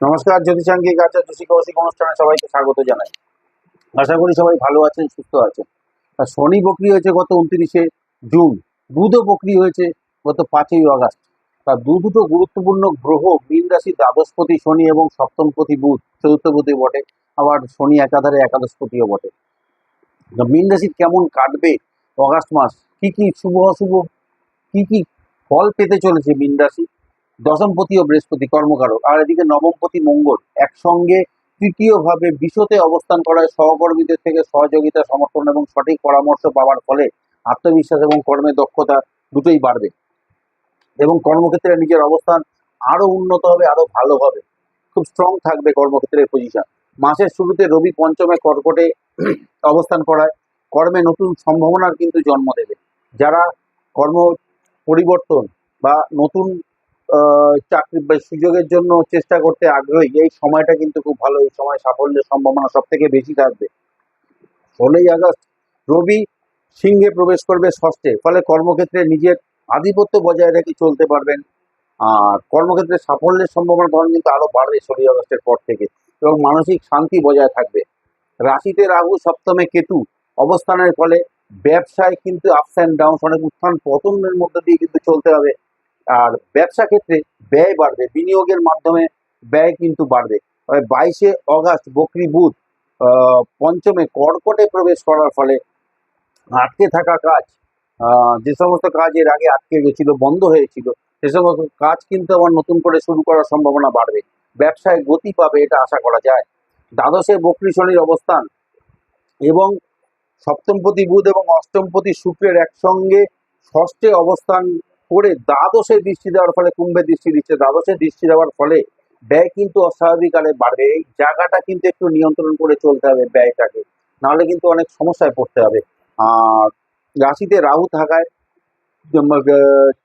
নমস্কার জ্যোতিষাঙ্গিক আচার্য কৌশিক অনুষ্ঠানে সবাইকে স্বাগত জানাই। আশা করি সবাই ভালো আছেন, সুস্থ আছেন। আর শনি বকরি হয়েছে গত উনত্রিশে জুন বুধও বকরি হয়েছে গত পাঁচই আগস্ট। তার দু দুটো গুরুত্বপূর্ণ গ্রহ মীন রাশি, দ্বাদশপতি শনি এবং সপ্তমপতি বুধ, চতুর্থপতি বটে, আবার শনি একাধারে একাদশপতিও বটে। মীন কেমন কাটবে অগাস্ট মাস? কি কি শুভ অশুভ, কি কি ফল পেতে চলেছে মীন রাশি? দশমপতি ও বৃহস্পতি কর্মকারক। আর এদিকে নবমপতি মঙ্গল, একসঙ্গে তৃতীয়ভাবে বিশ্বতে অবস্থান করায় সহকর্মীদের থেকে সহযোগিতা, সমর্থন এবং সঠিক পরামর্শ পাওয়ার ফলে আত্মবিশ্বাস এবং কর্মের দক্ষতা দুটোই বাড়বে। এবং কর্মক্ষেত্রে নিজের অবস্থান আরও উন্নত হবে, আরও ভালো হবে। খুব স্ট্রং থাকবে কর্মক্ষেত্রের পজিশন মাসের শুরুতে রবি পঞ্চমে কর্কটে অবস্থান করায়, কর্মে নতুন সম্ভাবনার কিন্তু জন্ম দেবে। যারা কর্ম পরিবর্তন বা নতুন চাকরি সুযোগের জন্য চেষ্টা করতে আগ্রহী। এই সময়টা কিন্তু খুব ভালো, এই সময় সাফল্যের সম্ভাবনা সব থেকে বেশি থাকবে। ষোলোই আগস্ট, রবি সিংহে প্রবেশ করবে ষষ্ঠে, ফলে কর্মক্ষেত্রে নিজের আধিপত্য বজায় রেখে চলতে পারবেন। আর কর্মক্ষেত্রে সাফল্যের সম্ভাবনা তখন কিন্তু আরও বাড়বে ষোলোই আগস্টের পর থেকে, এবং মানসিক শান্তি বজায় থাকবে। রাশিতে রাহু সপ্তমে কেতু, অবস্থানের ফলে ব্যবসায় কিন্তু আপস অ্যান্ড ডাউন অনেক উত্থান পতনের মধ্যে দিয়ে কিন্তু চলতে হবে। আর ব্যবসা ক্ষেত্রে ব্যয় বাড়বে, বিনিয়োগের মাধ্যমে ব্যয় কিন্তু বাড়বে। বাইশে অগাস্ট বকরি বুধ পঞ্চমে কর্কটে প্রবেশ করার ফলে আটকে থাকা কাজ যে সমস্ত কাজ এর আগে আটকে গেছিল, বন্ধ হয়েছিল, সে সমস্ত কাজ কিন্তু আবার নতুন করে শুরু করার সম্ভাবনা বাড়বে। ব্যবসায় গতি পাবে এটা আশা করা যায়। দ্বাদশে বকরি শনির অবস্থান এবং সপ্তমপতি বুধ এবং অষ্টমপতি শুক্রের একসঙ্গে ষষ্ঠে অবস্থান করে দ্বাদশে দৃষ্টি দেওয়ার ফলে, কুম্ভে দৃষ্টি দিচ্ছে, দ্বাদশে দৃষ্টি দেওয়ার ফলে ব্যয় কিন্তু অস্বাভাবিক আরে বাড়বে। এই জায়গাটা কিন্তু একটু নিয়ন্ত্রণ করে চলতে হবে ব্যয়টাকে। নাহলে কিন্তু অনেক সমস্যায় পড়তে হবে। আর রাশিতে রাহু থাকায়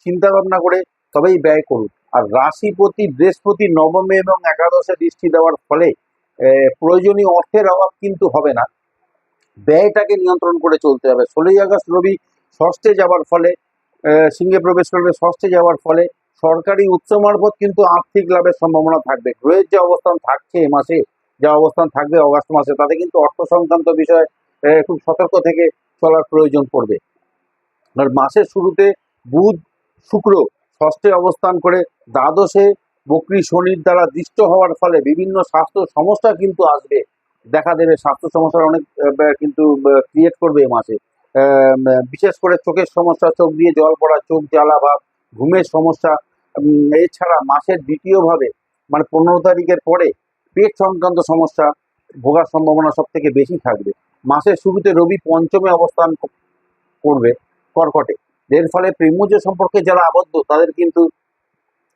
চিন্তা ভাবনা করে তবেই ব্যয় করুন। আর রাশিপতি বৃহস্পতি নবমে এবং একাদশে দৃষ্টি দেওয়ার ফলে প্রয়োজনীয় অর্থের অভাব কিন্তু হবে না। ব্যয়টাকে নিয়ন্ত্রণ করে চলতে হবে। ষোলোই আগস্ট রবি ষষ্ঠে যাওয়ার ফলে সিংহে প্রবেশ করবে ষষ্ঠে যাওয়ার ফলে সরকারি উচ্চ মারফত কিন্তু আর্থিক লাভের সম্ভাবনা থাকবে। গ্রহের যে অবস্থান থাকছে এ মাসে, যা অবস্থান থাকবে অগাস্ট মাসে, তাতে কিন্তু অর্থ সংক্রান্ত বিষয়ে খুব সতর্ক থেকে চলার প্রয়োজন পড়বে। আর মাসের শুরুতে বুধ, শুক্র ষষ্ঠে অবস্থান করে দ্বাদশে বকরি শনির দ্বারা দৃষ্ট হওয়ার ফলে বিভিন্ন স্বাস্থ্য সমস্যা কিন্তু আসবে। দেখা দেবে স্বাস্থ্য সমস্যার অনেক কিন্তু ক্রিয়েট করবে এ মাসে। বিশেষ করে চোখের সমস্যা, চোখ দিয়ে জল পড়া, চোখ জ্বালা ভাব, ঘুমের সমস্যা এছাড়া মাসের দ্বিতীয়ভাবে মানে পনেরো তারিখের পরে পেট সংক্রান্ত সমস্যা ভোগার সম্ভাবনা সব থেকে বেশি থাকবে। মাসের শুরুতে রবি পঞ্চমে অবস্থান করবে কর্কটে। এর ফলে প্রেমজ সম্পর্কে যারা আবদ্ধ, তাদের কিন্তু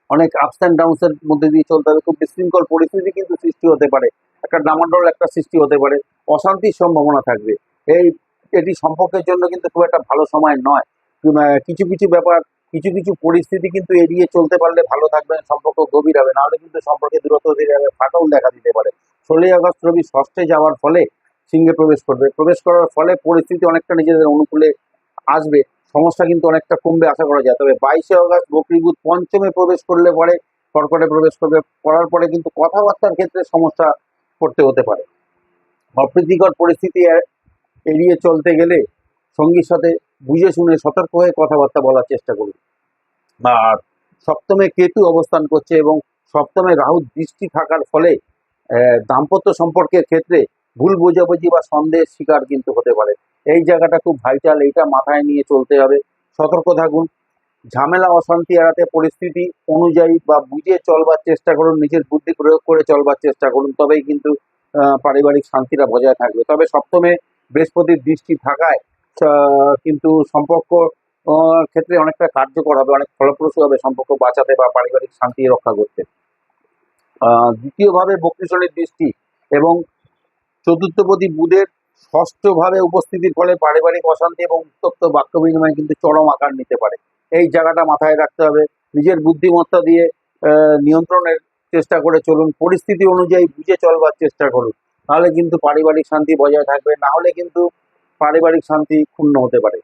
অনেক আপস অ্যান্ড ডাউনস এর মধ্যে দিয়ে চলতে হবে। খুব বিশৃঙ্খল পরিস্থিতি কিন্তু সৃষ্টি হতে পারে। একটা ডামাডোল একটা সৃষ্টি হতে পারে। অশান্তির সম্ভাবনা থাকবে। এই এটি সম্পর্কের জন্য কিন্তু খুব একটা ভালো সময় নয়। কিছু কিছু ব্যাপার, কিছু কিছু পরিস্থিতি কিন্তু এড়িয়ে চলতে পারলে ভালো থাকবে, সম্পর্ক গভীর হবে। নাহলে কিন্তু সম্পর্কে দূরত্ব ধীরে যাবে ফাটল দেখা দিতে পারে। ষোলোই আগস্ট রবি ষষ্ঠে যাওয়ার ফলে সিংহে প্রবেশ করবে। প্রবেশ করার ফলে পরিস্থিতি অনেকটা নিজেদের অনুকূলে আসবে। সমস্যা কিন্তু অনেকটা কমবে, আশা করা যায়। তবে বাইশে আগস্ট বকরিবুধ পঞ্চমে প্রবেশ করলে পরে কর্কটে প্রবেশ করবে। করার পরে কিন্তু কথাবার্তার ক্ষেত্রে সমস্যা পড়তে হতে পারে। অপ্রীতিকর পরিস্থিতি এড়িয়ে চলতে গেলে সঙ্গীর সাথে বুঝে শুনে সতর্ক হয়ে কথাবার্তা বলার চেষ্টা করুন। আর সপ্তমে কেতু অবস্থান করছে এবং সপ্তমে রাহু দৃষ্টি থাকার ফলে দাম্পত্য সম্পর্কের ক্ষেত্রে ভুল বোঝাবুঝি বা সন্দেহের শিকার কিন্তু হতে পারে। এই জায়গাটা খুব ভাইটাল এইটা মাথায় নিয়ে চলতে হবে। সতর্ক থাকুন। ঝামেলা, অশান্তি এড়াতে পরিস্থিতি অনুযায়ী বা বুঝে চলবার চেষ্টা করুন, নিজের বুদ্ধি প্রয়োগ করে চলবার চেষ্টা করুন। তবেই কিন্তু পারিবারিক শান্তিটা বজায় থাকবে। তবে সপ্তমে বৃহস্পতির দৃষ্টি থাকায় কিন্তু সম্পর্ক ক্ষেত্রে অনেকটা কার্যকর হবে, অনেক ফলপ্রসূ হবে সম্পর্ক বাঁচাতে বা পারিবারিক শান্তি রক্ষা করতে। দ্বিতীয়ভাবে বক্রীশনের দৃষ্টি এবং চতুর্থপতি বুধের ষষ্ঠভাবে উপস্থিতির ফলে পারিবারিক অশান্তি এবং উত্তপ্ত বাক্য বিনিময় কিন্তু চরম আকার নিতে পারে। এই জায়গাটা মাথায় রাখতে হবে। নিজের বুদ্ধিমত্তা দিয়ে নিয়ন্ত্রণের চেষ্টা করে চলুন, পরিস্থিতি অনুযায়ী বুঝে চলবার চেষ্টা করুন। তাহলে কিন্তু পারিবারিক শান্তি বজায় থাকবে, না হলে কিন্তু পারিবারিক শান্তি ক্ষুণ্ণ হতে পারে।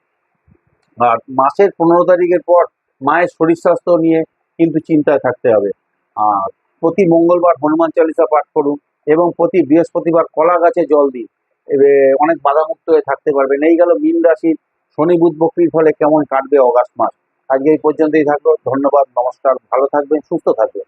আর মাসের পনেরো তারিখের পর মায়ের শরীর স্বাস্থ্য নিয়ে কিন্তু চিন্তায় থাকতে হবে। আর প্রতি মঙ্গলবার হনুমান চালিসা পাঠ করুন এবং প্রতি বৃহস্পতিবার কলা গাছে জল দিন। অনেক বাধামুক্ত হয়ে থাকতে পারবেন। এই গেল মীন রাশির শনি বুধ বকরির ফলে কেমন কাটবে অগাস্ট মাস। আজকে এই পর্যন্তই থাকল। ধন্যবাদ, নমস্কার, ভালো থাকবেন, সুস্থ থাকবেন।